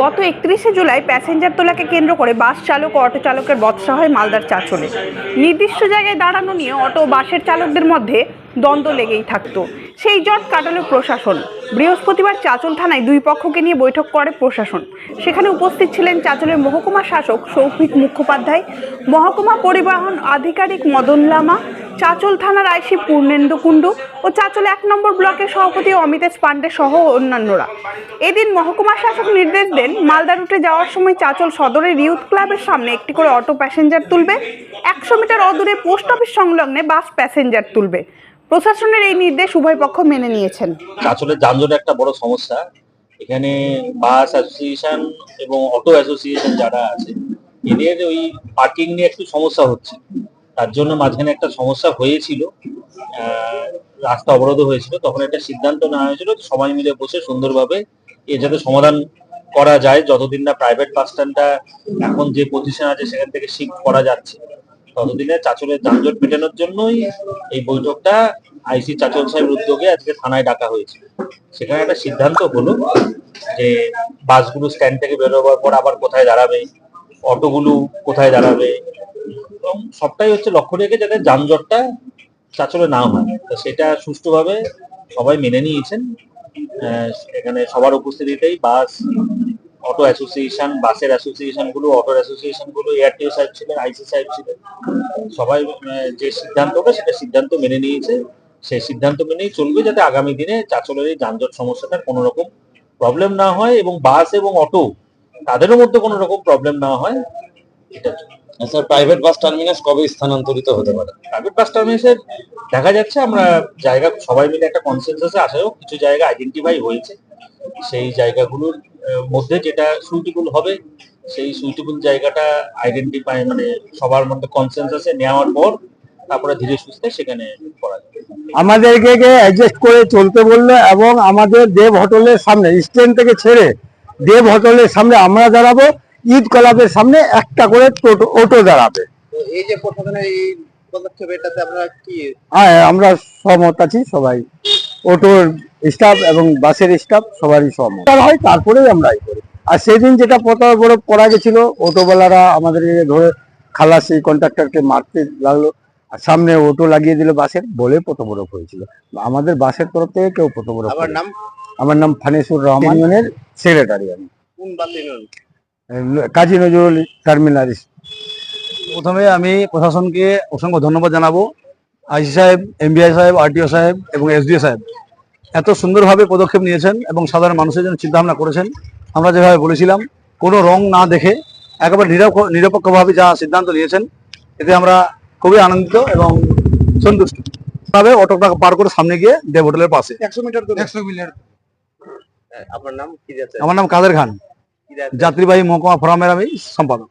গত একত্রিশে জুলাই প্যাসেঞ্জার তোলাকে কেন্দ্র করে বাস চালক ও অটো চালকের বৎসা হয় মালদার চাচলে। নির্দিষ্ট জায়গায় দাঁড়ানো নিয়ে অটো বাসের চালকদের মধ্যে দ্বন্দ্ব লেগেই থাকতো। সেই জট কাটালো প্রশাসন। বৃহস্পতিবার চাচল থানায় দুই পক্ষকে নিয়ে বৈঠক করে প্রশাসন। সেখানে উপস্থিত ছিলেন চাচলের মহকুমা শাসক সৌভিক মুখোপাধ্যায়, মহকুমা পরিবহন আধিকারিক মদন লামা চাচল থানার আইসি পূর্ণেন্দু কুণ্ডু ও চাচল এক নম্বর ব্লকের সভাপতি অমিতেশ পাণ্ডে সহ অন্যান্যরা। এদিন মহকুমা শাসক নির্দেশ দেন মালদা রুটে যাওয়ার সময় চাচল সদরের ইউথ ক্লাবের সামনে একটি করে অটো প্যাসেঞ্জার তুলবে। একশো মিটার অদূরে পোস্ট অফিস সংলগ্নে বাস প্যাসেঞ্জার তুলবে। প্রশাসনের এই নির্দেশ উভয় পক্ষ মেনে নিয়েছেন। চাচলের যানজট একটা বড় সমস্যা। এখানে বাস অ্যাসোসিয়েশন এবং অটো অ্যাসোসিয়েশন যারা আছে, এদের ওই পার্কিং নিয়ে একটু সমস্যা হচ্ছে। তার জন্য মাঝখানে একটা সমস্যা হয়েছিল রাস্তা অবরোধ হয়েছিল, তখন একটা সিদ্ধান্ত নেওয়া হয়েছিল, সবাই মিলে বসে সুন্দরভাবে এর যাতে সমাধান করা যায়, যতদিন না প্রাইভেট বাস স্ট্যান্ডটা এখন যে পজিশন আছে সেখান থেকে শিফট করা যাচ্ছে। ততদিনে চাচলের যানজট মেটানোর জন্যই এই বৈঠকটা আইসি চাচল সাহেবের উদ্যোগে আজকে থানায় ডাকা হয়েছিল সেখানে একটা সিদ্ধান্ত হলো যে বাসগুলো স্ট্যান্ড থেকে বেরোবার পর আবার কোথায় দাঁড়াবে, অটোগুলো কোথায় দাঁড়াবে এবং সবটাই হচ্ছে লক্ষ্য রেখে যাতে যানজটটা চাচলে না হয়। সেটা সুষ্ঠুভাবে সবাই মেনে নিয়েছেন। এখানে সবার উপস্থিতিতেই বাস, অটো অ্যাসোসিয়েশন, বাসের অ্যাসোসিয়েশনগুলো অটোর অ্যাসোসিয়েশনগুলো এয়ারটিও সাহেব ছিলেন আইসি সাহেব ছিলেন সবাই যে সিদ্ধান্তটা সেটা সিদ্ধান্ত মেনে নিয়েছে। সেই সিদ্ধান্ত মেনেই চলবে যাতে আগামী দিনে চাচলের এই যানজট সমস্যাটার কোনো রকম প্রবলেম না হয় এবং বাস এবং অটো তাদেরও মধ্যে কোনো রকম প্রবলেম না হয়। এটা স্যার প্রাইভেট বাস টার্মিনাস কবে স্থানান্তরিত হতে পারে? প্রাইভেট বাস টার্মিনাসের দেখা যাচ্ছে আমরা জায়গা সবাই মিলে একটা কনসেনসাসে আসেও কিছু জায়গা আইডেন্টিফাই হয়েছে। সেই জায়গাগুলোর মধ্যে যেটা সুইটেবল হবে সেই সুইটেবল জায়গাটা আইডেন্টিফাই মানে সবার মধ্যে কনসেনসাসে নেওয়ার পর তারপরে ধীরে সুস্থে সেখানে করা যাবে। আমাদেরকে অ্যাডজাস্ট করে চলতে বলল এবং আমাদের দেব হোটেলের সামনে স্ট্যান্ড থেকে ছেড়ে দেব হোটেলের সামনে আমরা দাঁড়াবো। ঈদ ক্লাবের সামনে একটা করে টোটো অটো দাঁড়াবে। তো এই যে প্রশাসনের এই পদক্ষেপ এটাতে আপনারা কি হ্যাঁ আমরা সহমত আছি সবাই। অটোর স্টাফ এবং বাসের স্টাফ সবারই সহমত। হয় তারপরেই আমরা এই করি। আর সেদিন যেটা পতা বড় করা গেছিল অটোওয়ালারা আমাদের ধরে খালাসি কন্ট্রাক্টরকে মারতে লাগল আর সামনে অটো লাগিয়ে দিল বাসের বলে প্রতবরফ হয়েছিল আমাদের বাসের তরফ থেকে কেউ প্রতবরফ আমার নাম? আমার নাম ফানেসুর রহমান। ইউনিয়নের সেক্রেটারি আমি। কোন বাস কাজী নজরুল টার্মিনাল প্রথমে আমি প্রশাসনকে অসংখ্য ধন্যবাদ জানাব। আইসি সাহেব এমবিআই সাহেব আরটিও সাহেব এবং এসডিও সাহেব এত সুন্দরভাবে পদক্ষেপ নিয়েছেন এবং সাধারণ মানুষের জন্য চিন্তাভাবনা করেছেন। আমরা যেভাবে বলেছিলাম কোনো রং না দেখে একেবারে নিরপ- নিরপেক্ষভাবে যা সিদ্ধান্ত নিয়েছেন এতে আমরা খুবই আনন্দিত এবং সন্তুষ্ট। ভাবে অটোটা পার করে সামনে গিয়ে দেব হোটেলের পাশে। একশো মিটার একশো মিটার আপনার নাম কি আমার নাম কাদের খান। যাত্রীবাহী মহকুমা ফোরামের আমি সম্পাদক।